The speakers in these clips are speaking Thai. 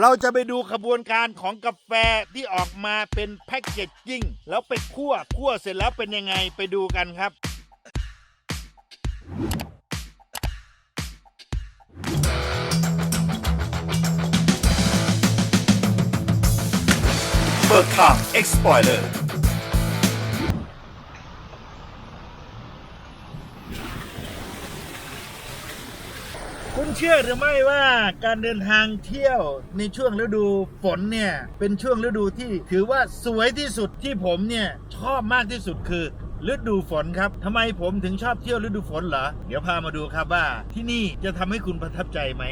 เราจะไปดูขบวนการของกาแฟที่ออกมาเป็นแพ็กเกจจิ้งแล้วไปคั่วคั่วเสร็จแล้วเป็นยังไงไปดูกันครับ เบิร์คับเอ็กซ์พอยเตอร์ คุณเชื่อหรือไม่ว่าการเดินทางเที่ยวในช่วงฤดูฝนเนี่ย เป็นช่วงฤดูที่ถือว่าสวยที่สุดที่ผมเนี่ยชอบมากที่สุดคือฤดูฝนครับทำไมผมถึงชอบเที่ยวฤดูฝนเหรอ เดี๋ยวพามาดูครับว่าที่นี่จะทำให้คุณประทับใจไหม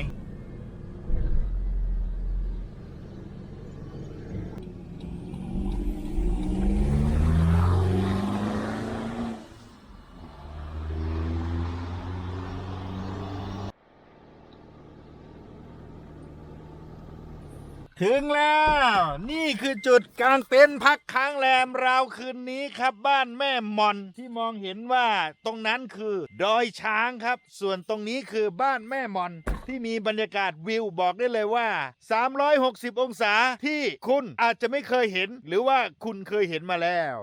ถึงแล้ว นี่คือจุดกลางเต็นท์พักค้างแรมราวคืนนี้ครับบ้านแม่มอนที่มองเห็นว่าตรงนั้นคือดอยช้างครับ ส่วนตรงนี้คือบ้านแม่มอน ที่มีบรรยากาศวิวบอกได้เลยว่า 360 องศาที่คุณอาจจะไม่เคยเห็น หรือว่าคุณเคยเห็นมาแล้ว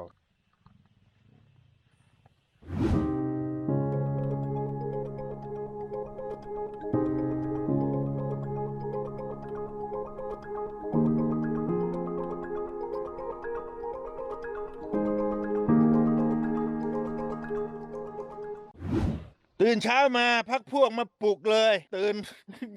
ตื่นเช้ามาพักพวกมาปลุกเลย ตื่น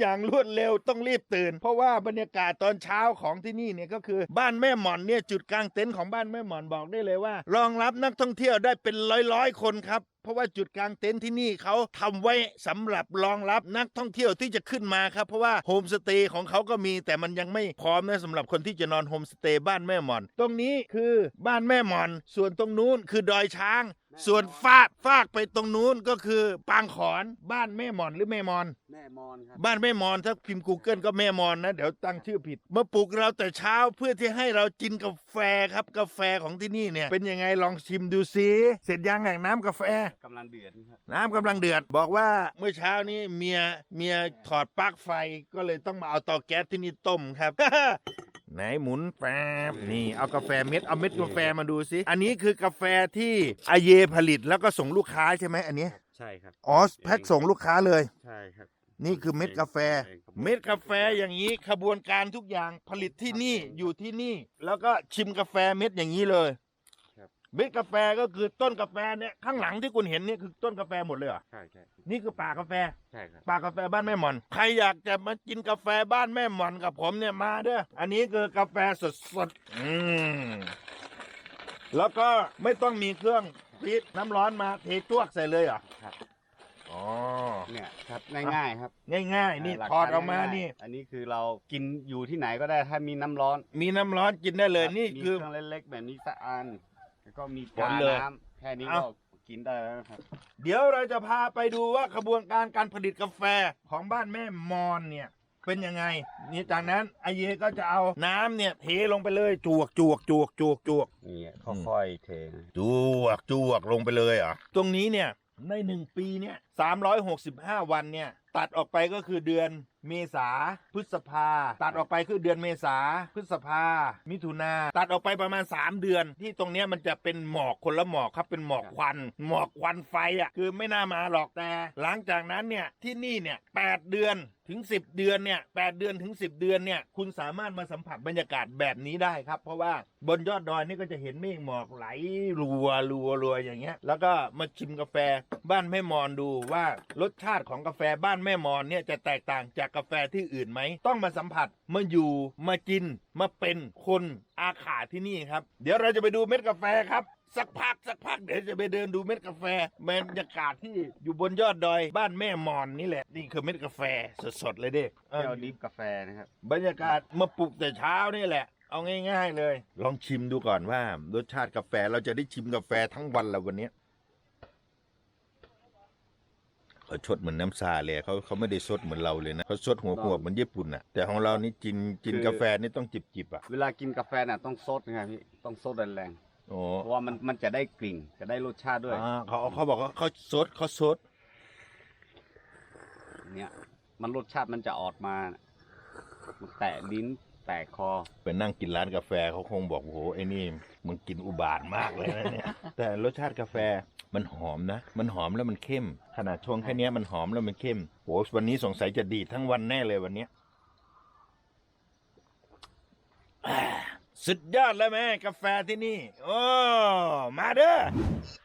อย่างรวดเร็วต้องรีบตื่น เพราะว่าบรรยากาศตอนเช้าของที่นี่เนี่ยก็คือบ้านแม่หมอนเนี่ยจุดกลางเต็นท์ของบ้านแม่หมอนบอกได้เลยว่า รองรับนักท่องเที่ยวได้เป็นร้อยร้อยๆคนครับเพราะว่าจุดกลางเต็นท์ที่นี่เขาทำไว้สำหรับรองรับนักท่องเที่ยวที่จะขึ้นมาครับ เพราะว่าโฮมสเตย์ของเขาก็มีแต่มันยังไม่พร้อมนะสำหรับคนที่จะนอนโฮมสเตย์บ้านแม่หมอน ตรงนี้คือบ้านแม่หมอน ส่วนตรงนู้นคือดอยช้างส่วนฟากฟากไปตรงนู้นก็คือปางขอนบ้านแม่หมอนหรือแม่มอน แม่มอนครับบ้านแม่มอนถ้าพิมพ์ Google ก็แม่มอนนะ เดี๋ยวตั้งชื่อผิด มาปลุกเราแต่เช้าเพื่อที่ให้เรากินกาแฟครับ กาแฟของที่นี่เนี่ย เป็นยังไงลองชิมดูซิเสร็จยังแห่งน้ำกาแฟ กำลังเดือดครับน้ำกำลังเดือด บอกว่าเมื่อเช้านี้เมียเมียถอดปลั๊กไฟก็เลยต้องมาเอาเตาแก๊สที่นี่ต้มครับ ไหนหมุนแป๊บนี่เอากาแฟเม็ดเอาเม็ดกาแฟมาดูสิอันนี้คือกาแฟที่อาเยผลิตแล้วก็ส่งลูกค้าใช่ไหมอันเนี้ยใช่ครับอ๋อแพ็คส่งลูกค้าเลยใช่ครับนี่คือเม็ดกาแฟเองครับเม็ดกาแฟอย่างนี้ขบวนการทุกอย่างผลิตที่นี่อยู่ที่นี่ แล้วก็ชิมกาแฟเม็ดอย่างนี้เลยครับ เม็ดกาแฟก็คือต้นกาแฟเนี่ยข้างหลังที่คุณเห็นเนี่ยคือต้นกาแฟหมดเลยเหรอใช่ใช่นี่คือป่ากาแฟใช่ครับป่ากาแฟบ้านแม่หมอน ใครอยากจะมากินกาแฟบ้านแม่หมอนกับผมเนี่ยมาเด้ออันนี้คือกาแฟสดๆอืมแล้วก็ไม่ต้องมีเครื่องฟีดน้ำร้อนมาเทจ้วกใส่เลยเหรอครับอ๋อเนี่ยครับง่ายๆครับ ง่ายๆ นี่หลักถอดกรออกมาง่ยๆนี่ อันนี้คือเรากินอยู่ที่ไหนก็ได้ถ้ามีน้ำร้อน มีน้ำร้อนกินได้เลยรับนี่มีคือเครื่องเล็กๆแบบนี้สักอัน แล้วก็มีผกาลเลยน้ำแค่นี้เอ้าก็กินได้แล้วนะครับ เดี๋ยวเราจะพาไปดูว่าขบวนการการผลิตกาแฟของบ้านแม่มอนเนี่ยเป็นยังไง นี่จากนั้นไอเยก็จะเอาน้ำเนี่ยเทลงไปเลยจวกจวกจวกจวกจวกนี่ค่อยๆเทนะจวกจวกลงไปเลยเหรอะตรงนี้เนี่ยในหนึ่งปีเนี่ยสามร้อยหกสิบห้าวันเนี่ย ตัดออกไปก็คือเดือน เมษาพฤษภา ตัดออกไปคือเดือนเมษาพฤษภา มิถุนาตัดออกไปประมาณ 3 เดือน ที่ตรงเนี้ยมันจะเป็นหมอกคนละหมอกครับเป็นหมอกควันหมอกควันไฟอะคือไม่น่ามาหรอกแต่ หลังจากนั้นเนี่ยที่นี่เนี่ยแเดือนถึง 10 เดือนเนี่ยแเดือนถึง 10 เดือนเนี่ยคุณสามารถมาสัมผัสบรรยากาศแบบนี้ได้ครับ เพราะว่าบนยอดดอยนี่ก็จะเห็นเมฆหมอกไหลรัวรัวรัวอย่างเงี้ย แล้วก็มาชิมกาแฟบ้านแม่มอนดูว่ารสชาติของกาแฟบ้านแม่มอนเนี่ยจะแตกต่างจากกาแฟที่อื่นไหม ต้องมาสัมผัสมาอยู่มากิน มาเป็นคนอาขาที่นี่ครับ เดี๋ยวเราจะไปดูเม็ดกาแฟครับสักพักสักพักเดี๋ยวจะไปเดินดูเม็ดกาแฟบรรยากาศที่อยู่บนยอดดอยบ้านแม่มอนนี่แหละ นี่คือเม็ดกาแฟสดๆเลยเด้เออแก้วดิฟกาแฟนะครับบรรยากาศมาปลุกแต่เช้านี่แหละ เอาง่าย ๆ เลย ลองชิมดูก่อนว่ารสชาติกาแฟเราจะได้ชิมกาแฟทั้งวันแล้ววันเนี้ย เขาชดเหมือนน้ำซาเลยเขาเขาไม่ได้สดเหมือนเราเลยนะเขาสดหัวหัวเหมือนญี่ปุ่นน่ะ แต่ของเรานี่กินกินคือกาแฟนี่ต้องจิบจิบๆอะเวลากินกาแฟน่ะต้องซดนะครับพี่ต้องซดแรงโอ้ๆเพราะว่ามันมันจะได้กลิ่นจะได้รสชาติด้วย อ่าเขาเขาบอกว่าเขาสดเขาสดเนี่ย มันรสชาติมันจะออกมา มันแตะลิ้นแตกคอ ไปนั่งกินร้านกาแฟเขาคงบอกโอ้โหไอ้นี่มึงกินอุบาทมากเลยนะเนี่ย แต่รสชาติกาแฟมันหอมนะ มันหอมแล้วมันเข้ม ขนาดชงแค่เนี้ยมันหอมแล้วมันเข้มโอ้วันนี้สงสัยจะดีดทั้งวันแน่เลยวันเนี้ยอ่าสุดยอดแล้วแม่กาแฟที่นี่ โอ้มาเด้อ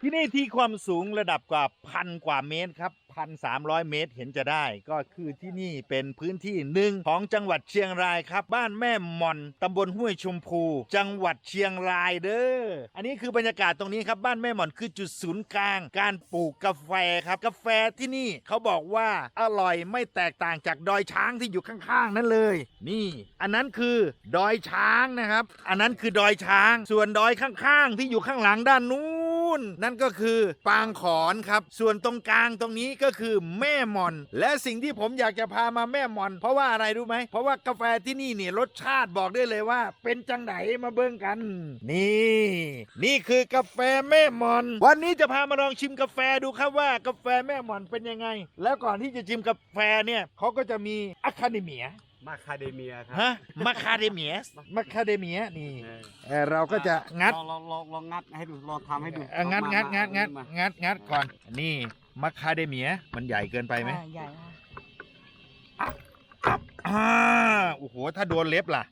ที่นี่ที่ความสูงระดับกว่าพันกว่าเมตรครับ พันสามร้อยเมตรเห็นจะได้ ก็คือที่นี่เป็นพื้นที่หนึ่งของจังหวัดเชียงรายครับ บ้านแม่หม่อนตำบลห้วยชมพู จังหวัดเชียงรายเด้ออันนี้คือบรรยากาศตรงนี้ครับบ้านแม่หม่อนคือจุดศูนย์กลาง การปลูกกาแฟครับกาแฟที่นี่เขาบอกว่าอร่อยไม่แตกต่างจากดอยช้างที่อยู่ข้างๆ นั่นเลย นี่ อันนั้นคือดอยช้างนะครับ อันนั้นคือดอยช้าง ส่วนดอยข้างๆ ที่อยู่ข้างหลังด้านนู้น นั่นก็คือปางขอนครับ ส่วนตรงกลางตรงนี้ก็คือแม่หมอน และสิ่งที่ผมอยากจะพามาแม่หมอน เพราะว่าอะไรรู้ไหม เพราะว่ากาแฟที่นี่เนี่ยรสชาติบอกได้เลยว่า เป็นจังไหนมาเบิ่งกัน นี่ นี่คือกาแฟแม่หมอน วันนี้จะพามาลองชิมกาแฟดูครับว่ากาแฟแม่หมอนเป็นยังไง แล้วก่อนที่จะชิมกาแฟเนี่ยเขาก็จะมีอะคาเดเมีย มาคาเดเมียครัฮะมาคาเดเมียมาคาเดเมียนี่เออเอ่อเราก็จะงัดลองลองลองลองงัดให้ดูลองทำให้ดูเอ่องัดมางัดมางัดงัดมางัดงัดก่อนนี่มาคาเดเมียมันใหญ่เกินไปไหมอ่าใหญ่ค่ะอ่าโอ้โหถ้าโดนเล็บล่ะ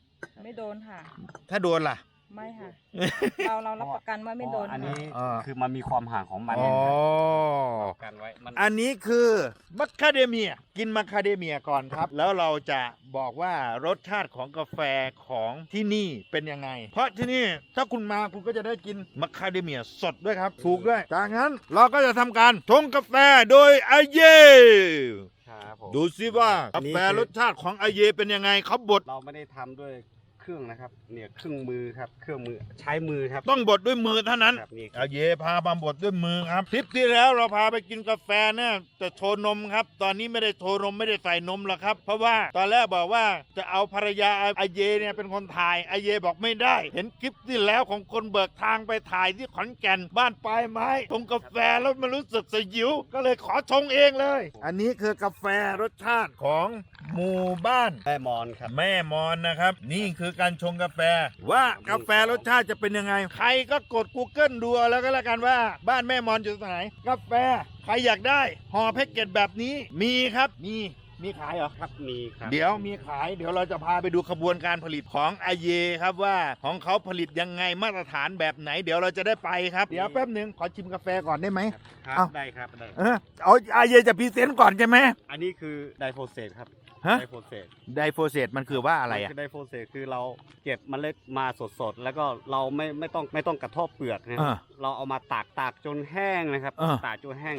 ไม่โดนค่ะ ถ้าโดนล่ะ ไม่ค่ะ เราเรารับประกันว่าไม่โดนอ๋ออันค่ะนี้อ่า คือมันมีความห่างของมันอ๋อ กันไว้มันอันนี้คือมัคคาเดเมีย กินมัคคาเดเมียก่อนครับ แล้วเราจะบอกว่ารสชาติของกาแฟของที่นี่เป็นยังไง เพราะที่นี่ถ้าคุณมาคุณก็จะได้กินมัคคาเดเมียสดด้วยครับ ถูกด้วย จากนั้นเราก็จะทำการชงกาแฟโดยอาเย ครับผมดูซิว่าอักานนี้แฟคือรสชาติของอาเยเป็นยังไงเขาบด เราไม่ได้ทำด้วย เครื่องนะครับ เนี่ยเครื่องมือครับ เครื่องมือใช้มือครับต้องบดด้วยมือเท่านั้นครับนี่ครับอาเยพามาบดด้วยมือครับทริปที่แล้วเราพาไปกินกาแฟเนี่ยจะโชว์นมครับ ตอนนี้ไม่ได้โชว์นมไม่ได้ใส่นมหรอกครับ เพราะว่าตอนแรกบอกว่าจะเอาภรรยาอาเยเนี่ยเป็นคนถ่ายอาเยบอกไม่ได้ เห็นคลิปที่แล้วของคนเบิกทางไปถ่ายที่ขอนแก่นบ้านปลายไม้ชงกาแฟแล้วมันรู้สึกสยิว ก็เลยขอชงเองเลย อันนี้คือกาแฟรสชาติของหมู่บ้าน แม่มอนครับ แม่มอนนะครับ นี่คือการชงกาแฟ ว่ากาแฟรสชาติจะเป็นยังไง ใครก็กด Google ดูเอาแล้วก็แล้วกันว่าบ้านแม่มอนอยู่ตรงไหน กาแฟ ใครอยากได้ห่อแพ็กเกจแบบนี้มีครับมีมีขายเหรอ ครับมีครับ เดี๋ยวมีขายเดี๋ยวเราจะพาไปดูขบวนการผลิตของอาเยครับว่าของเขาผลิตยังไงมาตรฐานแบบไหน เดี๋ยวเราจะได้ไปครับ เดี๋ยวแป๊บหนึ่งขอชิมกาแฟก่อนได้ไหม ครับ เอ้า ได้ครับได้เออเอาอาเยจะพรีเซนต์ก่อนใช่ไหมอันนี้คือไดโฟเซตครับ ฮะไดโฟเซตไดโฟเซตมันคือว่าอะไรอะไดโฟเซตคือเราเก็บเมล็ดมาสดๆ แล้วก็เราไม่ไม่ต้องไม่ต้องกระทบเปลือกนะอ่าเราเอามาตากตากจนแห้งนะครับอ่าตากจนแห้ง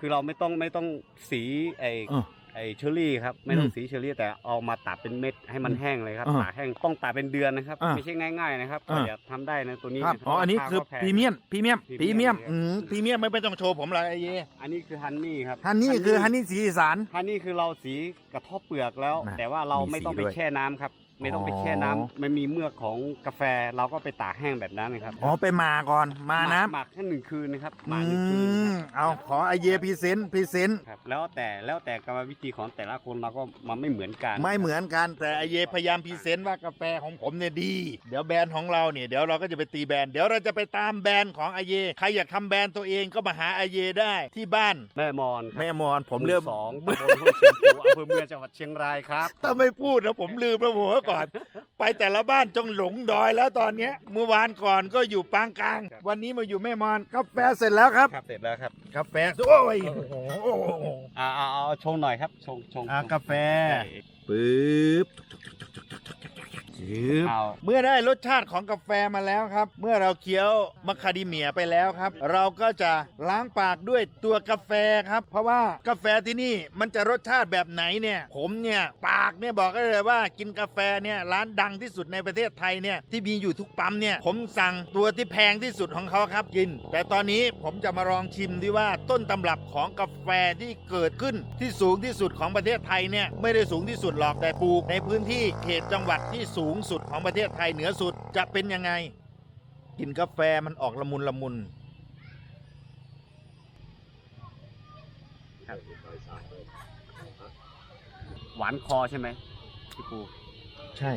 คือเราไม่ต้องไม่ต้องสีไออ่าไอ เชอรี่ครับไม่ต้ออืงมสีเชอรี่แต่เอามาตากเป็นเม็ดให้มันแห้งเลยครับอ่าตากแห้งต้องตากเป็นเดือนนะครับ อ่าไม่ใช่ง่ายๆนะครับอ่าอย่าทำได้นะตัวนี้ครับ อ๋อ อันนี้ราาคือก็แพงพรีเมียมพรีเมียมพพรีรีเมีเมียยม มอืมพรีเมียมไม่ต้องโชว์ผมเลยไอ้เยอันนี้คือฮันนี่ครับฮันนี่คือฮันนี่สีอีสาน ฮันนี่คือเราสีกระทบเปลือกแล้ว นะแต่ว่าเรามีไม่ต้องสีไปด้วย แช่น้ำครับ ไม่ต้องไปแช่น้ำอ๋อมันมีเมือกของกาแฟเราก็ไปตากแห้งแบบนั้นนะครับอ๋อไปมาก่อนมาหน้หมักแค่หนึ่งคืนนะครับหำมักอืหนึ่งคืนมเอาขอไอเยพรีเซนต์พรีเซนต์ครับแล้วแต่แล้วแต่กรรมวิธีของแต่ละคนเราก็มันไม่เหมือนกันไม่เหมือนกันแต่ไอเยพยายามพรีเซนต์ว่ากาแฟของผมเนี่ยดี เดี๋ยวแบรนด์ของเราเนี่ยเดี๋ยวเราก็จะไปตีแบรนด์เดี๋ยวเราจะไปตามแบรนด์ของไอเยใครอยากทำแบรนด์ตัวเองก็มาหาไอเยได้ที่บ้านแม่มอนครับแม่มอนผมเริ่ม หสองตำบลห้วยเชียงภูอำเภอเมืองจังหวัดเชียงรายครับ ถ้าไม่พูดนะผมลืมแล้วหัวก่อน ไปแต่ละบ้านจงหลงดอยแล้วตอนเนี้ยเมื่อวานก่อนก็อยู่ปางกลางครับวันนี้มาอยู่แม่มอนกาแฟเสร็จแล้วครับครับเสร็จแล้วครับกาแฟโอ้ยโอ้โหอ่าเอาเอาเอาชงหน่อยครับชงชงอะชงกาแฟใช่ปึ๊บ ปึ๊บเอา เมื่อได้รสชาติของกาแฟมาแล้วครับ เมื่อเราเคี้ยวมัคคาเดิเมียไปแล้วครับ เราก็จะล้างปากด้วยตัวกาแฟครับ เพราะว่ากาแฟที่นี่มันจะรสชาติแบบไหนเนี่ยผมเนี่ยปากเนี่ยบอกได้เลยว่ากินกาแฟเนี่ยร้านดังที่สุดในประเทศไทยเนี่ยที่มีอยู่ทุกปั๊มเนี่ยผมสั่งตัวที่แพงที่สุดของเขาครับกิน แต่ตอนนี้ผมจะมาลองชิมดีว่าต้นตำรับของกาแฟที่เกิดขึ้นที่สูงที่สุดของประเทศไทยเนี่ยไม่ได้สูงที่สุดหรอกแต่ปลูกในพื้นที่เขตจังหวัดที่สูงสุดของประเทศไทยเหนือสุดจะเป็นยังไง กินกาแฟมันออกละมุนละมุนหวานคอใช่ไหมพี่ปูใช่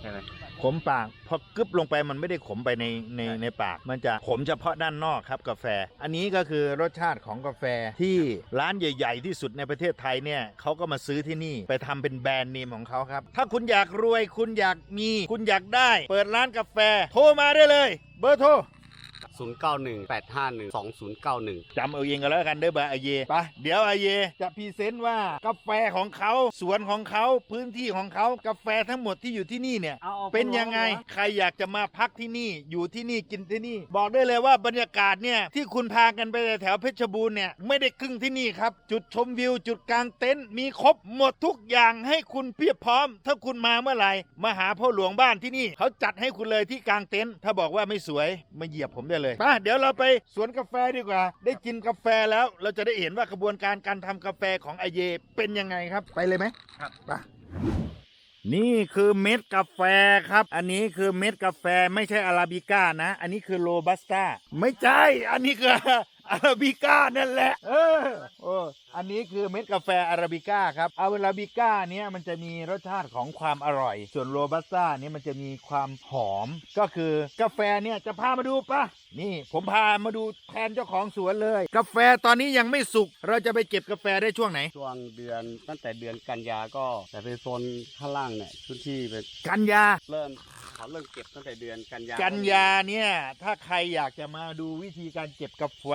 ใช่ไหมขมปากพอกึบลงไปมันไม่ได้ขมไปในในใช่ในปาก มันจะขมเฉพาะด้านนอกครับกาแฟ อันนี้ก็คือรสชาติของกาแฟที่ร้านใหญ่ ๆ ที่สุดในประเทศไทยเนี่ยเขาก็มาซื้อที่นี่ไปทำเป็นแบรนด์เนมของเขาครับ ถ้าคุณอยากรวยคุณอยากมี คุณอยากได้ เปิดร้านกาแฟ โทรมาได้เลย เบอร์โทร ศูนย์เก้าหนึ่งแปดห้าหนึ่งสองศูนย์เก้าหนึ่งจำเอาเองก็แล้วกันเด้อเบอร์อาเยไปเดี๋ยวอาเยจะพรีเซนต์ว่ากาแฟของเขาสวนของเขาพื้นที่ของเขากาแฟทั้งหมดที่อยู่ที่นี่เนี่ยเป็นยังไงใครอยากจะมาพักที่นี่อยู่ที่นี่กินที่นี่ บอกได้เลยว่าบรรยากาศเนี่ยที่คุณพากันไปแถวเพชรบูรณ์เนี่ยไม่ได้ครึ่งที่นี่ครับ จุดชมวิว จุดกลางเต็นท์มีครบหมดทุกอย่างให้คุณเพียบพร้อม ถ้าคุณมาเมื่อไหร่มาหาพ่อหลวงบ้านที่นี่เขาจัดให้คุณเลยที่กลางเต็นท์ถ้าบอกว่าไม่สวยมาเหยียบผมได้เลยมาเดี๋ยวเราไปสวนกาแฟดีกว่า ได้กินกาแฟแล้ว เราจะได้เห็นว่ากระบวนการการทำกาแฟของไอเย เป็นยังไงครับ ไปเลยไหมครับไป นี่คือเม็ดกาแฟครับ อันนี้คือเม็ดกาแฟไม่ใช่อาราบิก้านะ อันนี้คือโรบัสต้า ไม่ใช่ อันนี้คือ อาราบิก้านั่นแหละเออโอ้อันนี้คือเม็ดกาแฟอาราบิก้าครับอาราบิก้าเนี้ยมันจะมีรสชาติของความอร่อย ส่วนโรบัสต้าเนี่ยมันจะมีความหอม ก็คือกาแฟเนี่ยจะพามาดูปะนี่ผมพามาดูแทนเจ้าของสวนเลย กาแฟตอนนี้ยังไม่สุก เราจะไปเก็บกาแฟได้ช่วงไหน ช่วงเดือนตั้งแต่เดือนกันยาก็แต่เป็นโซนข้างล่างเนี่ยพื้นที่เป็นกันยาเริ่ม เขาเริ่มเก็บตั้งแต่เดือนกันยากันยาเนี่ย ถ้าใครอยากจะมาดูวิธีการเก็บกาแฟ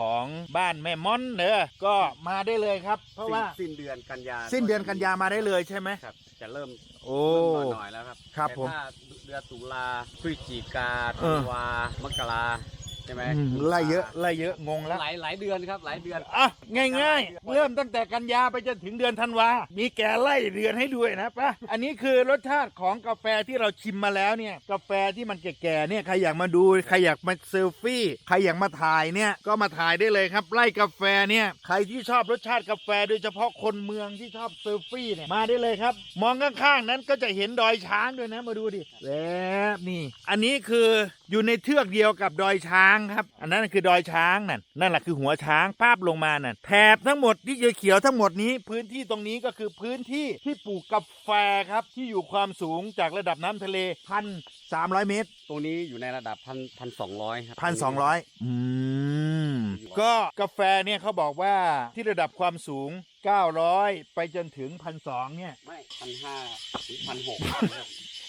ของบ้านแม่ม่อนเนอะก็มาได้เลยครับ เพราะว่าสิ้นเดือนกันยาสิ้นเดือนกันยามาได้เลยใช่ไหมครับ จะเริ่มโอ้เริ่มหน่อยๆแล้วครับครับแต่ผมถ้าเดือนตุลาพฤศจิกาเอธัอนวามกรา ใช่ไหมอืมไล่เยอะไล่เยอะงงแล้ว หลายหลายเดือนครับ หลายเดือน อะง่ายๆ เริ่มตั้งแต่กันยาไปจนถึงเดือนธันวา มีแกไล่เดือนให้ด้วยนะปะอันนี้คือรสชาติของกาแฟที่เราชิมมาแล้วเนี่ย กาแฟที่มันแก่ๆเนี่ยใครอยากมาดู ใครอยากมาเซลฟี่ ใครอยากมาถ่ายเนี่ยก็มาถ่ายได้เลยครับ ไล่กาแฟเนี่ยใครที่ชอบรสชาติกาแฟโดยเฉพาะคนเมืองที่ชอบเซลฟี่เนี่ยมาได้เลยครับ มองข้างๆนั้นก็จะเห็นดอยช้างด้วยนะมาดูดิแบบนี่ อันนี้คือ อยู่ในเทือกเดียวกับดอยช้างครับ อันนั้นคือดอยช้างนั่นนั่นแหละคือหัวช้างภาพลงมานั่นแถบทั้งหมดที่เขียวๆทั้งหมดนี้ พื้นที่ตรงนี้ก็คือพื้นที่ที่ปลูกกาแฟครับที่อยู่ความสูงจากระดับน้ำทะเลพันสามร้อยเมตร ตรงนี้อยู่ในระดับพันพันสองร้อยครับพันสองร้อยอืมก็กาแฟเนี่ยเขาบอกว่าที่ระดับความสูง 900 ไปจนถึงพันสองเนี่ย ไม่พันห้าถึงพันหก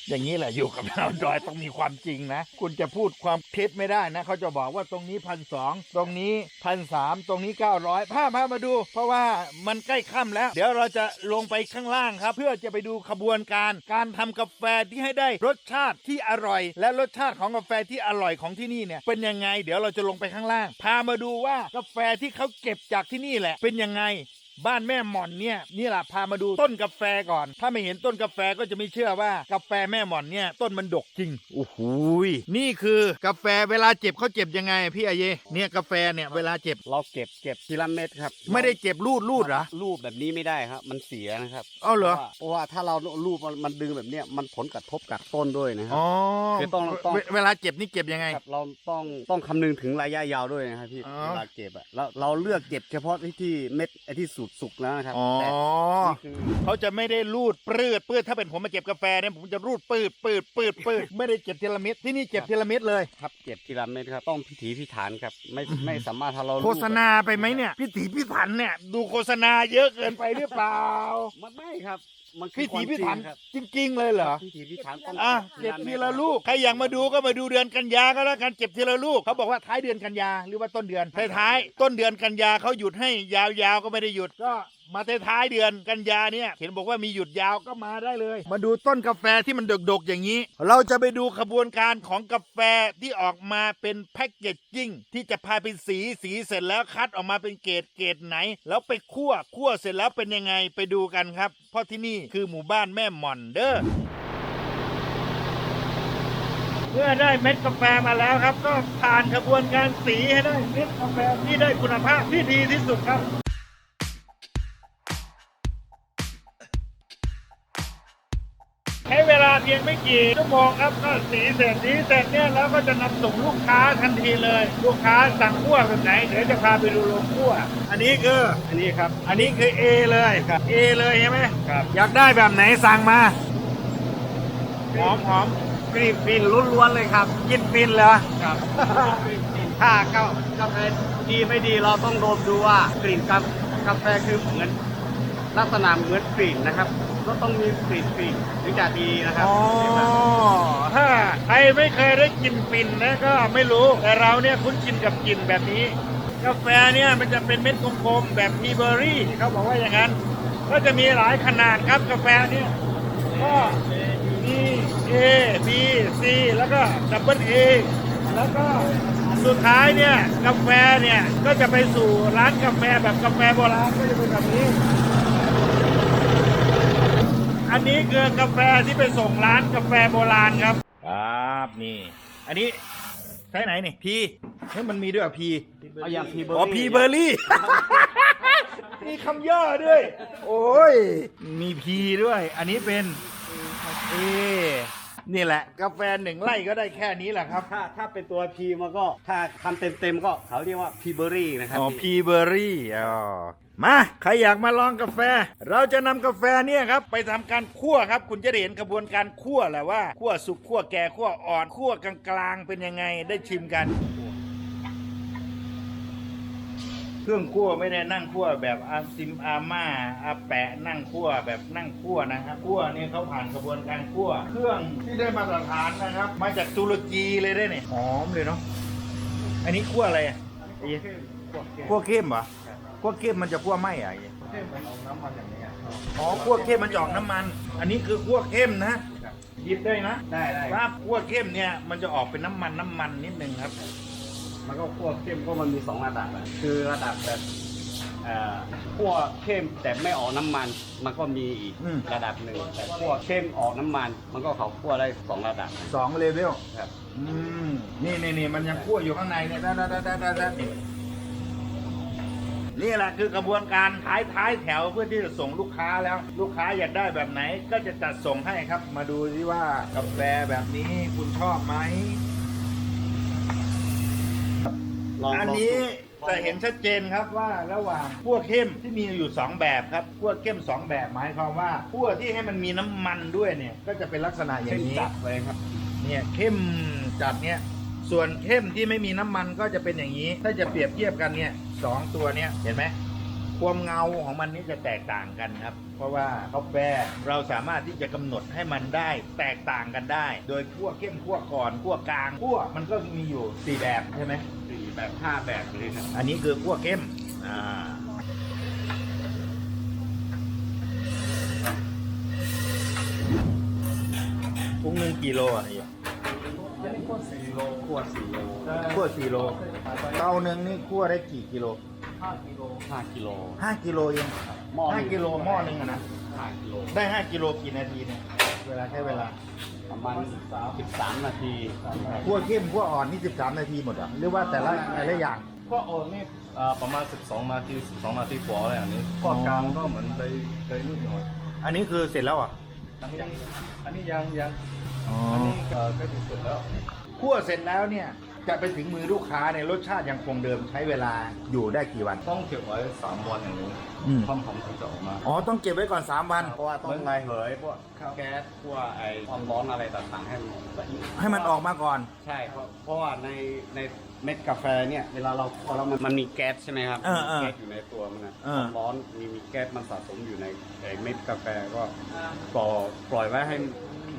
อย่างนี้แหละอยู่กับดาวดอยต้องมีความจริงนะ คุณจะพูดความเท็จไม่ได้นะเขาจะบอกว่าตรงนี้พันสองตรงนี้พันสามตรงนี้900พาพามาดู เพราะว่ามันใกล้ค่ำแล้ว เดี๋ยวเราจะลงไปข้างล่างครับ เพื่อจะไปดูขบวนการ การทำกาแฟที่ให้ได้รสชาติที่อร่อย และรสชาติของกาแฟที่อร่อยของที่นี่เนี่ยเป็นยังไง เดี๋ยวเราจะลงไปข้างล่าง พามาดูว่ากาแฟที่เขาเก็บจากที่นี่แหละ เป็นยังไง บ้านแม่หม่อนเนี่ยนี่แหละพามาดูต้นกาแฟก่อน ถ้าไม่เห็นต้นกาแฟก็จะไม่เชื่อว่ากาแฟแม่หม่อนเนี่ยต้นมันดกจริงโอ้โหยนี่คือกาแฟเวลาเจ็บเขาเจ็บยังไงพี่อาเยเนี่ยกาแฟเนี่ยเวลาเจ็บเราเก็บเก็บทีละเม็ดครับไม่ได้เจ็บรูดรูดเหรอรูปแบบนี้ไม่ได้ครับ มันเสียนะครับเอาเหรอเพราะว่าถ้าเรารูปมันมันดึงแบบเนี้ยมันผลกระทบกับต้นด้วยนะครัอ๋อคือต้องต้องเวเวลาเจ็บนี่เจ็บยังไงครับเราต้องต้องคำนึงถึงระยะยาวด้วยนะครับพี่อ๋อเวลาเก็บอะแล้วเราเลือกเก็บเฉพาะที่ที่เม็ดไอ้ที่สุกสุกแล้วนะครับอ๋อ แต่นี่คือเขาจะไม่ได้รูดปืดปืดถ้าเป็นผมมาเก็บกาแฟเนี่ยผมจะรูดปืดปืดปืดปืดไม่ได้เก็บทีละเม็ดที่นี่เก็บทีละเม็ดเลย ครับเก็บทีละเม็ดครับ ต้องพิถีพิถันครับ ไม่ไม่สามารถถ้าเราโฆษณาไปไหมเนี่ยพิถีพิถันเนี่ย ดูโฆษณาเยอะเกินไปหรือเปล่า มันไม่ครับ มันคืพิอควาถีมพิจริถันงครับจริง ๆ เลยเหรอพิถีพิถันต้องอะเก็บทีละลูกใครอยากมาดูก็มาดูเดือนกันยาก็แล้วกันเก็บทีละลูกเขาบอกว่าท้ายเดือนกันยาหรือว่าต้นเดือนท้ายๆต้นเดือนกันยาเขาหยุดให้ยาวๆก็ไม่ได้หยุดก็ มาท้ายเดือนกันยาเนี่ย เห็นบอกว่ามีหยุดยาวก็มาได้เลย มาดูต้นกาแฟที่มันดกๆอย่างนี้ เราจะไปดูขบวนการของกาแฟที่ออกมาเป็นแพ็กเกจจิ้งที่จะพาไปสีสีเสร็จแล้วคัดออกมาเป็นเกรดเกรดไหน แล้วไปคั่วคั่วเสร็จแล้วเป็นยังไงไปดูกันครับ เพราะที่นี่คือหมู่บ้านแม่หม่อนเด้อเมื่อได้เม็ดกาแฟมาแล้วครับ ก็ผ่านกระบวนการสีให้ได้เม็ดกาแฟที่ได้คุณภาพที่ดีที่สุดครับาเพียงไม่กี่ชั่วโมงครับก็สีเสร็จสีเสร็จเนี่ยแล้วก็จะนำส่งลูกค้าทันทีเลย ลูกค้าสั่งคั่วแบบไหนเดี๋ยวจะพาไปดูโรงคั่ว อันนี้คืออันนี้ครับ อันนี้คือ A เลยครับ A เลยใช่ไหมครับอยากได้แบบไหนสั่งมาหอมหอมกลิ่นฟินล้วนๆเลยครับ กินฟินเหรอครับถ้ากาแฟดีไม่ดีเราต้องดมดูว่ากลิ่นกากาแฟคือเหมือนลักษณะเหมือนกลิ่นนะครับ ก็ต้องมีกลิ่นฟินถึงจะดีนะครับอ๋อ ถ้าใครไม่เคยได้กินฟินนะก็ไม่รู้ แต่เราเนี่ยคุ้นชินกับกลิ่นแบบนี้ กาแฟเนี่ยมันจะเป็นเม็ดกลมๆแบบทีเบอร์รี่ที่เขาบอกว่าอย่างนั้น ก็จะมีหลายขนาดครับกาแฟเนี่ย ก็มี A B C แล้วก็ดับเบิล A แล้วก็สุดท้ายเนี่ยกาแฟเนี่ยก็จะไปสู่ร้านกาแฟแบบกาแฟโบราณก็จะเป็นแบบนี้ อันนี้คือกาแฟที่ไปส่งร้านกาแฟโบราณครับ ครับนี่ อันนี้ใช้ไหนนี่พีเฮ้ยมันมีด้วยเหรอพีเอาอย่างพีเบอร์อ๋อพีเบอร์รี่ มีคำย่อด้วย โอ้ย มีพีด้วย อันนี้เป็นเอนี่แหละ กาแฟหนึ่งไร่ก็ได้แค่นี้แหละครับ ถ้าถ้าเป็นตัวพีมันก็ถ้าคำเต็มๆก็เขาเรียกว่าพีเบอรี่นะครับอ๋อพีเบอร์รี่อ๋อ มาใครอยากมาลองกาแฟ เราจะนำกาแฟเนี่ยครับไปทำการคั่วครับ คุณจะได้เห็นกระบวนการคั่วแหละว่าคั่วสุกคั่วแก่คั่วอ่อนคั่วกลางๆเป็นยังไงได้ชิมกัน เครื่องคั่วไม่ได้นั่งคั่วแบบอาซิมอาม่าอาแปะนั่งคั่วแบบนั่งคั่วนะครับคั่วนี่เขาผ่านกระบวนการคั่ว เครื่องที่ได้มาตรฐานนะครับ มาจากตุรกีเลยได้เนี่ยหอมเลยเนาะอันนี้คั่วอะไรอะไอ้เหี้ยคั่วเข้มเหรอ คั่วเข้มมันจะคั่วไหมอะไอ้เหี้ยอ๋อคั่วเข้มมันจะออกน้ำมัน อันนี้คือคั่วเข้มนะหยิบได้นะได้ได้ครับคั่วเข้มเนี่ยมันจะออกเป็นน้ำมันน้ำมันนิดนึงครับ มันก็คั่วเข้มก็มันมีสองระดับอะคือระดับแบบเอ่อคั่วเข้มแต่ไม่ออกน้ำมัน มันก็มีอีกอืมระดับหนึ่งแต่คั่วเข้มออกน้ำมัน มันก็เขาคั่วได้สองระดับสองเลเวลครับอืมนี่นี่นี่มันยังคั่วอยู่ข้างในเนี่ยได้ได้ได้ได้ได้ นี่นี่แหละคือกระบวนการท้ายท้ายแถวเพื่อที่จะส่งลูกค้าแล้ว ลูกค้าอยากได้แบบไหนก็จะจัดส่งให้ครับ มาดูที่ว่ากาแฟแบบนี้คุณชอบไหมลองอันลงนี้ดูจะเห็นชัดเจนครับว่าระหว่างขั้วเข้มที่มีอยู่สองแบบครับขั้วเข้มสองแบบหมายความว่าขั้วที่ให้มันมีน้ำมันด้วยเนี่ย ก็จะเป็นลักษณะอเข้ย่ามงนี้จัดเลยครับ เนี่ยเข้มจัดเนี่ย ส่วนเข้มที่ไม่มีน้ำมันก็จะเป็นอย่างนี้ ถ้าจะเปรียบเทียบกันเนี่ยสองตัวเนี่ยเห็นไหมความเงาของมันนี่จะแตกต่างกันครับ เพราะว่ากาแฟเราสามารถที่จะกำหนดให้มันได้แตกต่างกันได้ โดยขั้วเข้มขั้วก่อนขั้วกลางขั้วมันก็มีอยู่สี่แบบใช่ไหมสี่แบบห้าแบบเลยครับอันนี้คือขั้วเข้มอ่าพุงหนึ่งกิโลอะนี่ คั่วสี่โลคั่วสี่โลขั้วสี่โล เตาหนึ่งนี่ขั้วได้กี่กิโลห้ากิโลห้ากิโลห้ากิโลเองหม้อห้ากิโลหม้อหนึ่งอะนะห้ากิโลได้ห้ากิโลกี่นาทีเนี่ยเวลาใช้เวลาประมาณสิบสามนาทีขั้วเข้มขั้วอ่อนนี่สิบสามนาทีหมดอะหรือว่าแต่ละแต่ละอย่างก็โอนนี่อ่าประมาณ 12 นาที12 นาทีกว่าอะไรอย่างนี้ก็กลางก็เหมือนไปไปนิดหน่อย อันนี้คือเสร็จแล้วอะอันนี้อันนี้ยังยัง อ๋ออันนี้เอ่อใกล้จะเสร็จแล้วคั่วเสร็จแล้วเนี่ยจะไปถึงมือลูกค้าเนี่ยรสชาติยังคงเดิมใช้เวลาอยู่ได้กี่วัน ต้องเก็บไว้3วันอย่างนี้อืม ความหอมถึงจะออกมาอ๋อต้องเก็บไว้ก่อน 3 วัน เพราะว่าต้องระเหยพวกแก๊สพวกไอความร้อนอะไรต่างๆให้มันละเอียดให้มันออกมาก่อน ใช่เพราะเพราะว่าในในเม็ดกาแฟเนี่ยเวลาเราพอเรามันมันมีแก๊สใช่ไหมครับเออเออแก๊สอยู่ในตัวมันนะเอคอวามร้อนมีมีแก๊สมันสะสมอยู่ในไอเม็ดกาแฟก็ปล่อยปล่อยไว้ให้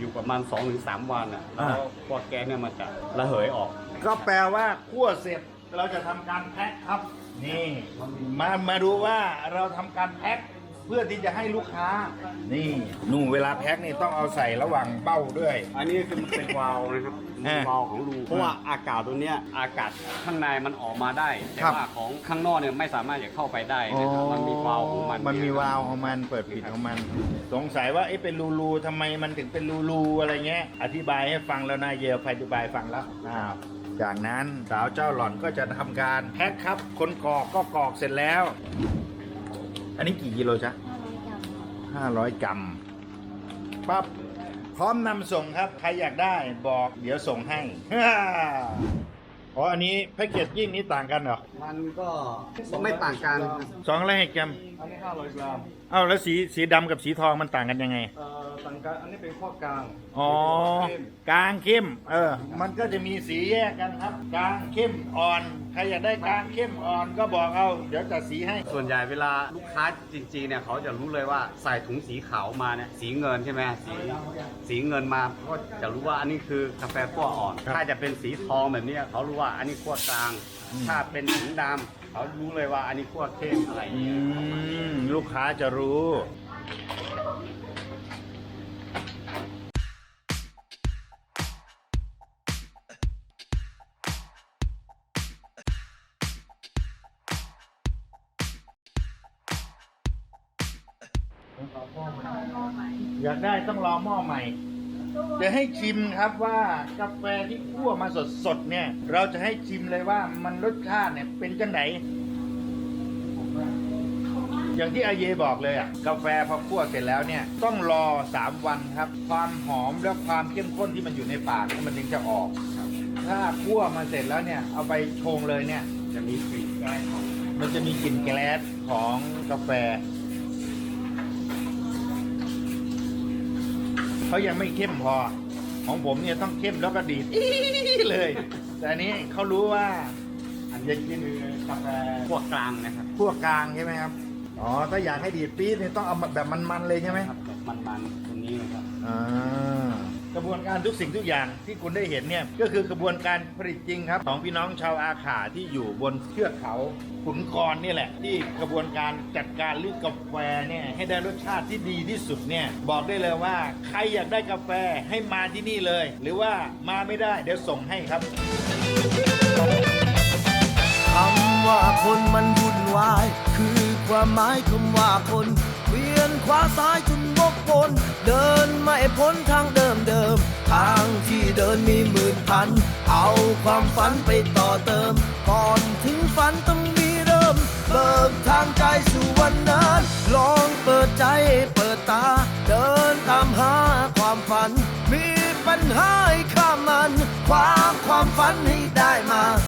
อยู่ประมาณ 2-3 วันอะแล้วพวกแก๊สเนี่ยมันจะระเหยออก ก็แปลว่าคั่วเสร็จเราจะทำการแพ็คครับ นี่มามาดูว่าเราทำการแพ็ค เพื่อที่จะให้ลูกค้า นี่นู่นเวลาแพ็คนี่ต้องเอาใส่ระหว่างเบ้าด้วย อันนี้คือมันเป็นวาล์วนะครับอ่า วาล์วของรูเพราะว่าอากาศตัวเนี้ยอากาศข้างในมันออกมาได้ แต่ครับ ว่าของข้างนอกเนี่ยไม่สามารถจะเข้าไปได้นะครับมันมีวาล์วของมันมันมีวาล์วของมันเปิดปิดของมัน สงสัยว่าเอ๊ะเป็นรูรูๆทำไมมันถึงเป็นรูรูๆอะไรเงี้ย อธิบายให้ฟังแล้วนายเยลอธิบายฟังแล้วอ้าวจากนั้นสาวเจ้าหล่อนก็จะทำการแพ็คครับคนกรอกก็กรอกเสร็จแล้ว อันนี้กี่กิโลจ๊ะ500กรัมปั๊บพร้อมนำส่งครับ ใครอยากได้บอกเดี๋ยวส่งให้ อ๋อ อันนี้แพ็กเกจยิ่งนี้ต่างกันเหรอ มันก็ไม่ต่างกัน สองร้อยกรัมอันนี้500กรัมเอ้าแล้วสีสีดำกับสีทองมันต่างกันยังไง เอ่อต่างกันอันนี้เป็นข้อกลางอ๋อเข้มกลางเข้ม เออ มันก็จะมีสีแยกกันครับ กลางเข้มอ่อน ใครอยากได้กลางเข้มอ่อนก็บอกเอา เดี๋ยวจะสีให้ ส่วนใหญ่เวลาลูกค้าจริงๆเนี่ยเขาจะรู้เลยว่าใส่ถุงสีขาวมาเนี่ยสีเงินใช่ไหมสีสีเงินมาก็จะรู้ว่าอันนี้คือกาแฟขั้วอ่อน ครับถ้าจะเป็นสีทองแบบเนี้ยเขารู้ว่าอันนี้ขั้วกลาง อืม ถ้าเป็นถุงดำ เขารู้เลยว่าอันนี้ขั้วเข้มอะไรอืเงี้ยมลูกค้าจะรู้ อยากได้ต้องรอหม้อใหม่ จะให้ชิมครับว่ากาแฟที่คั่วมาสดๆเนี่ย เราจะให้ชิมเลยว่ามันรสชาติเนี่ยเป็นจังไหน อย่างที่อาเยบอกเลยอะกาแฟพอคั่วเสร็จแล้วเนี่ยต้องรอ 3 วันครับ ความหอมและความเข้มข้นที่มันอยู่ในปากมันถึงจะออกถ้าคั่วมาเสร็จแล้วเนี่ยเอาไปชงเลยเนี่ย จะมีกลิ่นแก๊สมันจะมีกลิ่นแก๊สของกาแฟ เขายังไม่เข้มพอ ของผมเนี่ยต้องเข้มแล้วก็ดีดอี้เลย แต่อันนี้เขารู้ว่าอันนี้คือกาแฟขั้วกลางนะครับพวกกลางใช่ไหมครับอ๋อถ้าอยากให้ดีดปี๊ดเนี่ยต้องเอาแบบมันๆเลยใช่ไหมครับแบบมันๆตรงนี้นะครับอ่า กระบวนการทุกสิ่งทุกอย่างที่คุณได้เห็นเนี่ยก็คือกระบวนการผลิตจริงครับ ของพี่น้องชาวอาขาที่อยู่บนเทือกเขาขุนกรนี่แหละ ที่กระบวนการจัดการรือกาแฟเนี่ยให้ได้รสชาติที่ดีที่สุดเนี่ยบอกได้เลยว่า ใครอยากได้กาแฟให้มาที่นี่เลย หรือว่ามาไม่ได้เดี๋ยวส่งให้ครับคำว่าคนมันวุ่นวาย คือความหมายคำว่าคนเวียนขวาซ้ายจน วนเดินไม่พ้นทางเดิมเดิมทางที่เดินมีหมื่นพัน เอาความฝันไปต่อเติม ก่อนถึงฝันต้องมีเริ่ม เบิกทางใจสู่วันนั้น ลองเปิดใจเปิดตา เดินตามหาความฝัน มีปัญหาให้ข้ามมันความความฝันให้ได้มา